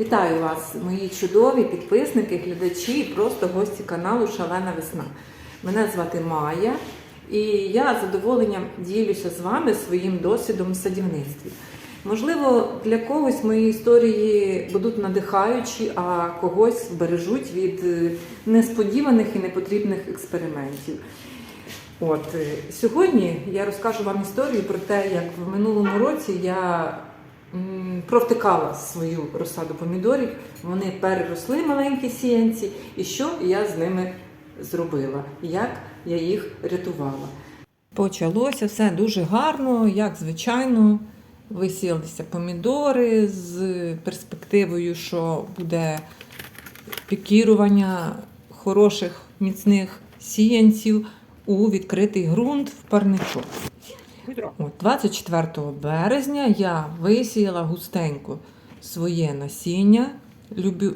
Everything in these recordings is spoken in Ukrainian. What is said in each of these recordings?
Вітаю вас, мої чудові підписники, глядачі і просто гості каналу Шалена Весна. Мене звати Майя, і я з задоволенням ділюся з вами своїм досвідом в садівництві. Можливо, для когось мої історії будуть надихаючі, а когось бережуть від е, несподіваних і непотрібних експериментів. От е, сьогодні я розкажу вам історію про те, як в минулому році я провтикала свою розсаду помідорів. Вони переросли маленькі сіянці, і що я з ними зробила, як я їх рятувала. Почалося все дуже гарно, як звичайно. Висілися помідори з перспективою, що буде пікірування хороших міцних сіянців у відкритий ґрунт в парничок. От 24 березня я висіяла густенько своє насіння,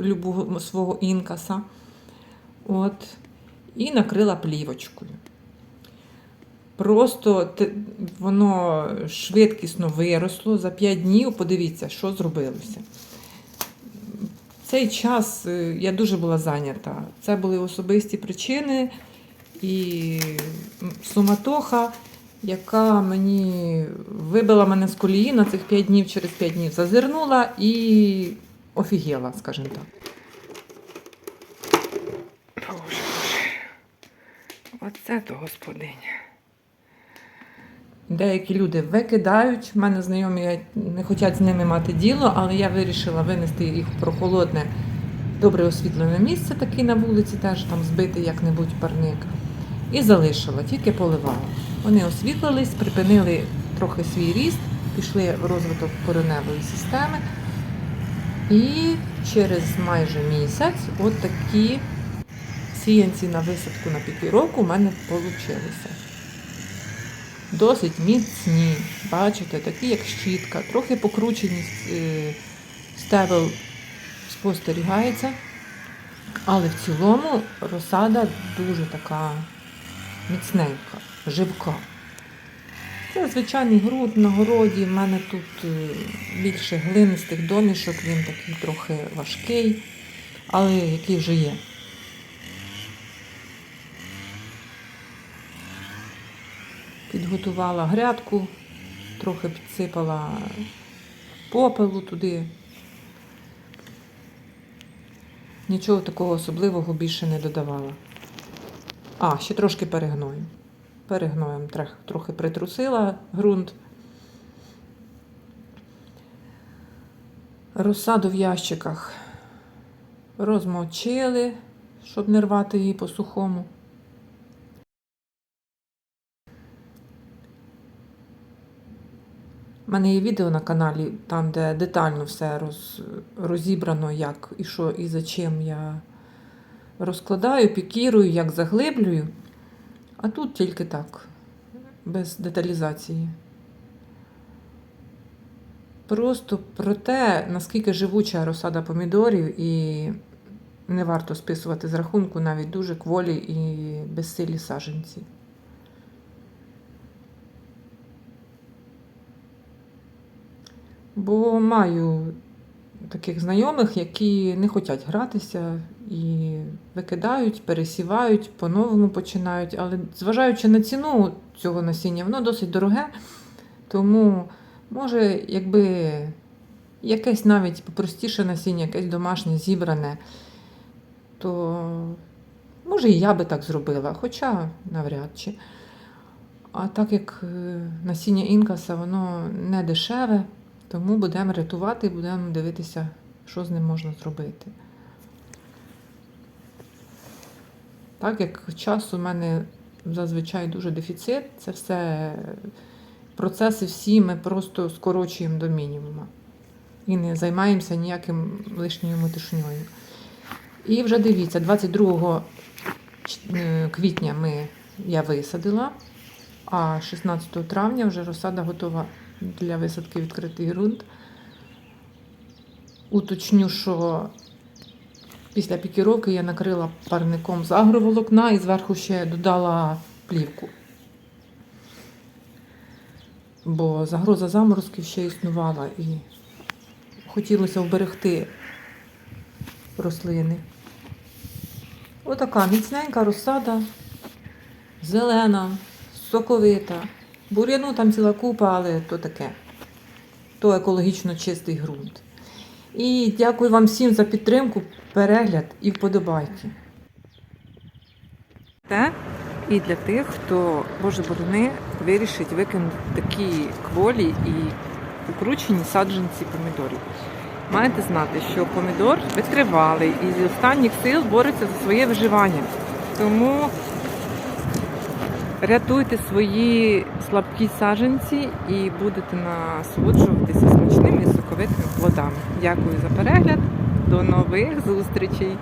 любого свого інкаса, от, і накрила плівочкою. Просто воно швидкісно виросло за 5 днів. Подивіться, що зробилося. Цей час е, я дуже була зайнята. Це були особисті причини і суматоха, яка мені вибила мене з колії на цих 5 днів через 5 днів. Зазирнула і офігела, скажімо так. Боже, Боже. Оце то господиня. Деякі люди викидають, в мене знайомі не хочуть з ними мати діло, але я вирішила винести їх в прохолодне, добре освітлене місце, таке на вулиці, теж там збити як-небудь парник. І залишила, тільки поливала. Вони освітлились, припинили трохи свій ріст, пішли в розвиток кореневої системи. І через майже місяць от такі сіянці на висадку на пікіровку у мене вийшли. Досить міцні, бачите, такі як щітка, трохи покрученість е, стебел спостерігається. Але в цілому розсада дуже така міцненька, живка. Це звичайний ґрунт на городі. В мене тут е, більше глинистих домішок, він такий трохи важкий, але який вже є. Підготувала грядку, трохи підсипала попелу туди. Нічого такого особливого більше не додавала. А, ще трошки перегною. Перегноєм трохи притрусила ґрунт. Розсаду в ящиках розмочили, щоб не рвати її по сухому. У мене є відео на каналі, там, де детально все роз, розібрано, як і що і за чим я розкладаю, пікірую, як заглиблюю. А тут тільки так, без деталізації. Просто про те, наскільки живуча розсада помідорів, і не варто списувати з рахунку навіть дуже кволі і безсилі саженці. Бо маю таких знайомих, які не хочуть гратися і викидають, пересівають, по-новому починають. Але зважаючи на ціну цього насіння, воно досить дороге. Тому, може, якби якесь навіть попростіше насіння, якесь домашнє зібране, то може і я би так зробила, хоча навряд чи. А так як е, насіння інкаса, воно не дешеве. Тому будемо рятувати, будемо дивитися, що з ним можна зробити. Так як часу в мене зазвичай дуже дефіцит, це все процеси всі ми просто скорочуємо до мінімуму. І не займаємося ніяким лишньою метушньою. І вже дивіться, 22 е, квітня ми, я висадила, а 16 травня вже розсада готова для висадки відкритий ґрунт. Уточню, що після пікіровки я накрила парником з агроволокна і зверху ще додала плівку. Бо загроза заморозків ще існувала і хотілося вберегти рослини. Отака міцненька розсада, зелена, соковита. Бур'яну там ціла купа, але то таке. То екологічно чистий ґрунт. І дякую вам всім за підтримку, перегляд і вподобайки. Те і для тих, хто, Боже борони, вирішить викинути такі кволі і укручені саджанці помідорів. Маєте знати, що помідор витривалий і з останніх сил бореться за своє виживання. Тому рятуйте свої слабкі саджанці і будете насолоджуватися смачними і соковитими плодами. Дякую за перегляд. До нових зустрічей!